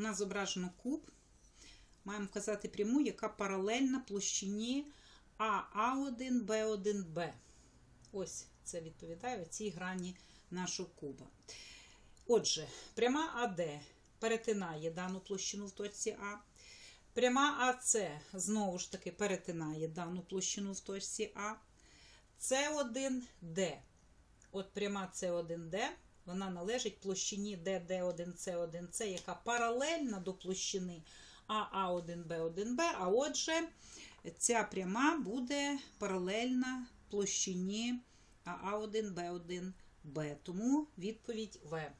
У нас зображено куб. Маємо вказати пряму, яка паралельна площині АА1, Б1Б. Ось це відповідає цій грані нашого куба. Отже, пряма АД перетинає дану площину в точці А. Пряма АС знову ж таки перетинає дану площину в точці А. С1Д. От пряма С1Д, вона належить площині ДД1С1С, яка паралельна до площини АА1Б1Б, а отже, ця пряма буде паралельна площині АА1Б1Б. Тому відповідь В.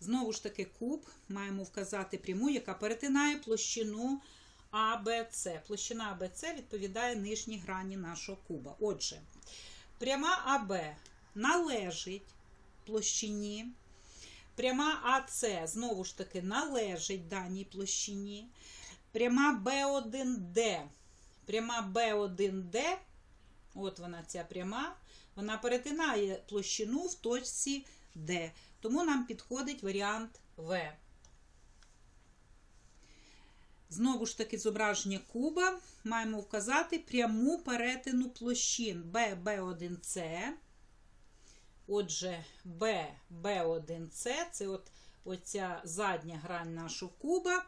Знову ж таки, куб маємо вказати пряму, яка перетинає площину АБЦ. Площина АБЦ відповідає нижній грані нашого куба. Отже, пряма АБ належить площині. Пряма АЦ, знову ж таки, належить даній площині. Пряма Б1Д. Пряма Б1Д, от вона ця пряма, вона перетинає площину в точці Д. Тому нам підходить варіант В. Знову ж таки, зображення куба. Маємо вказати пряму перетину площин Б, Б1С. Отже, Б, Б1С це от оця задня грань нашого куба.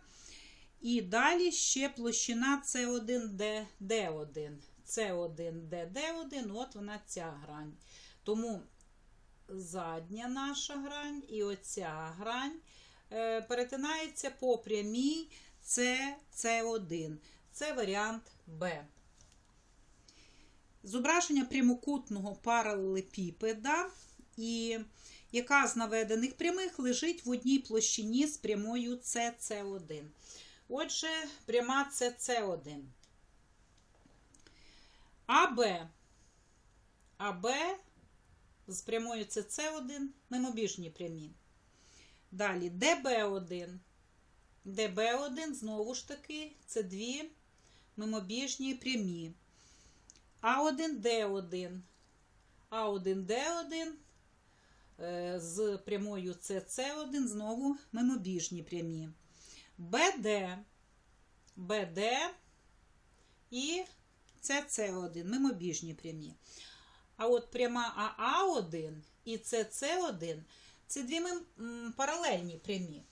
І далі ще площина С1Д, Д1. С1, Д, Д1, от вона ця грань. Тому задня наша грань і оця грань е, перетинається по прямій С, С1. Це варіант Б. Зображення прямокутного паралелепіпеда, і яка з наведених прямих лежить в одній площині з прямою СС1. Отже, пряма СС1. АБ. АБ з прямою СС1 мимобіжні прямі. Далі ДБ1. ДБ1, знову ж таки, це дві мимобіжні прямі. А1Д1. А1Д1 е, з прямою СС1 знову мимобіжні прямі. БД, БД і СС1 мимобіжні прямі. А от пряма АА1 і СС1 це дві паралельні прямі.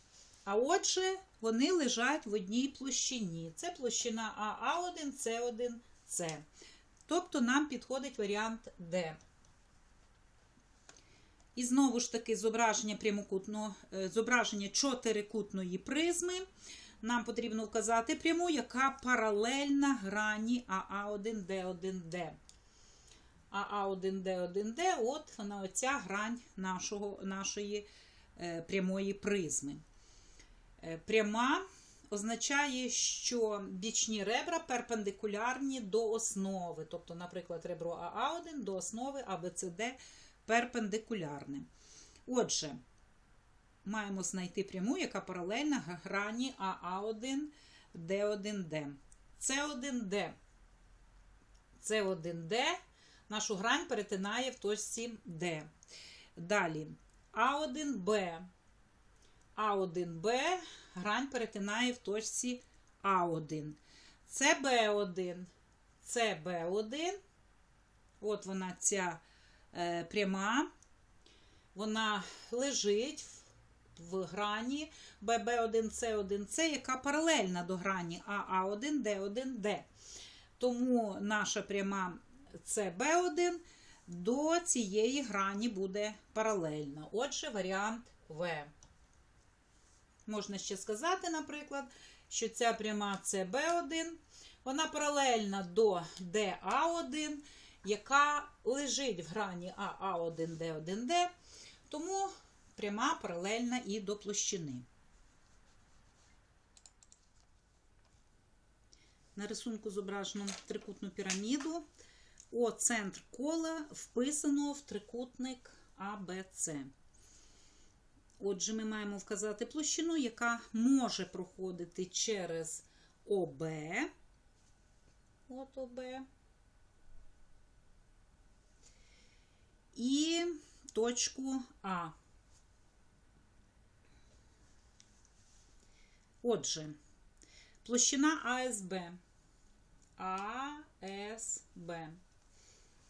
А отже, вони лежать в одній площині. Це площина АА1, С1, С. Тобто нам підходить варіант Д. І знову ж таки зображення е, зображення чотирикутної призми. Нам потрібно вказати пряму, яка паралельна грані АА1Д1Д. АА1Д1Д, от вона оця грань нашого, нашої е, прямої призми. Е, пряма означає, що бічні ребра перпендикулярні до основи. Тобто, наприклад, ребро АА1 до основи АБЦД перпендикулярне. Отже, маємо знайти пряму, яка паралельна грані АА1, Д1Д. С1Д. С1Д нашу грань перетинає в точці Д. Далі А1Б. А1Б грань перетинає в точці А1. СБ1. СБ1. От вона ця пряма. Вона лежить в грані ББ1С1С, яка паралельна до грані АА1Д1Д. Тому наша пряма СБ1 до цієї грані буде паралельна. Отже, варіант В. Можна ще сказати, наприклад, що ця пряма СБ1, вона паралельна до ДА1, яка лежить в грані АА1Д1Д, тому пряма паралельна і до площини. На рисунку зображено трикутну піраміду. О центр кола вписано в трикутник АБЦ. Отже, ми маємо вказати площину, яка може проходити через ОБ. От ОБ. І точку А. Отже, площина АСБ. АСБ.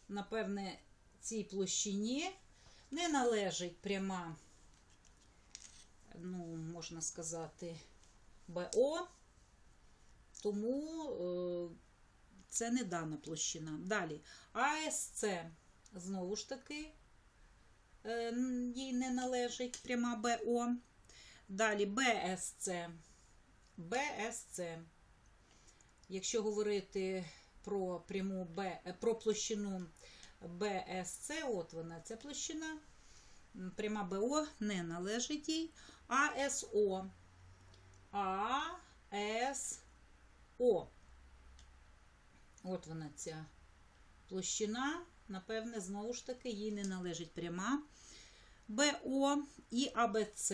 Напевне, цій площині не належить пряма, ну, можна сказати, БО, тому е, це не дана площина. Далі, АСЦ, знову ж таки, е, їй не належить пряма БО. Далі БСЦ. БСЦ. Якщо говорити про пряму Б, е, про площину БСЦ, от вона, ця площина, пряма БО не належить їй. АСО. АСО. От вона ця площина. Напевне, знову ж таки, їй не належить пряма. БО і АБЦ.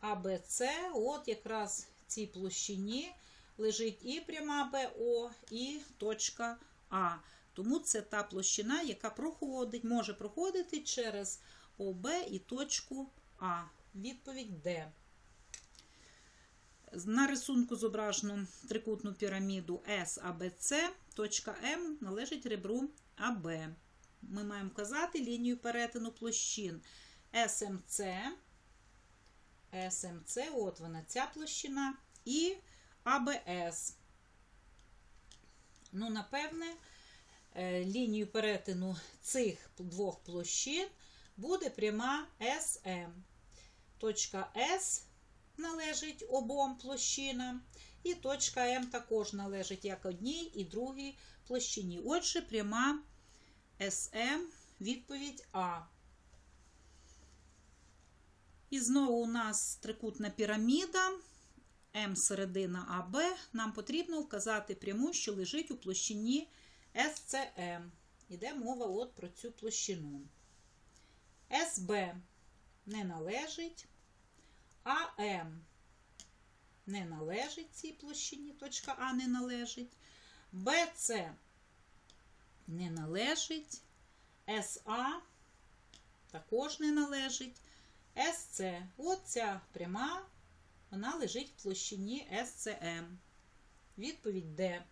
АБЦ, от якраз в цій площині лежить і пряма БО, і точка А. Тому це та площина, яка проходить, може проходити через ОБ і точку А. Відповідь Д. На рисунку зображено трикутну піраміду САБЦ. Точка М належить ребру АБ. Ми маємо вказати лінію перетину площин СМЦ. СМЦ, от вона ця площина, і АБС. Ну, напевне, е, лінію перетину цих двох площин буде пряма СМ. Точка С належить обом площинам, і точка М також належить як одній і другій площині. Отже, пряма СМ, відповідь А. І знову у нас трикутна піраміда, М середина АБ. Нам потрібно вказати пряму, що лежить у площині СЦМ. Іде мова от про цю площину. СБ не належить, АМ не належить цій площині, точка А не належить, БЦ не належить, СА також не належить. СЦ. От ця пряма, вона лежить в площині СЦМ. Відповідь Д.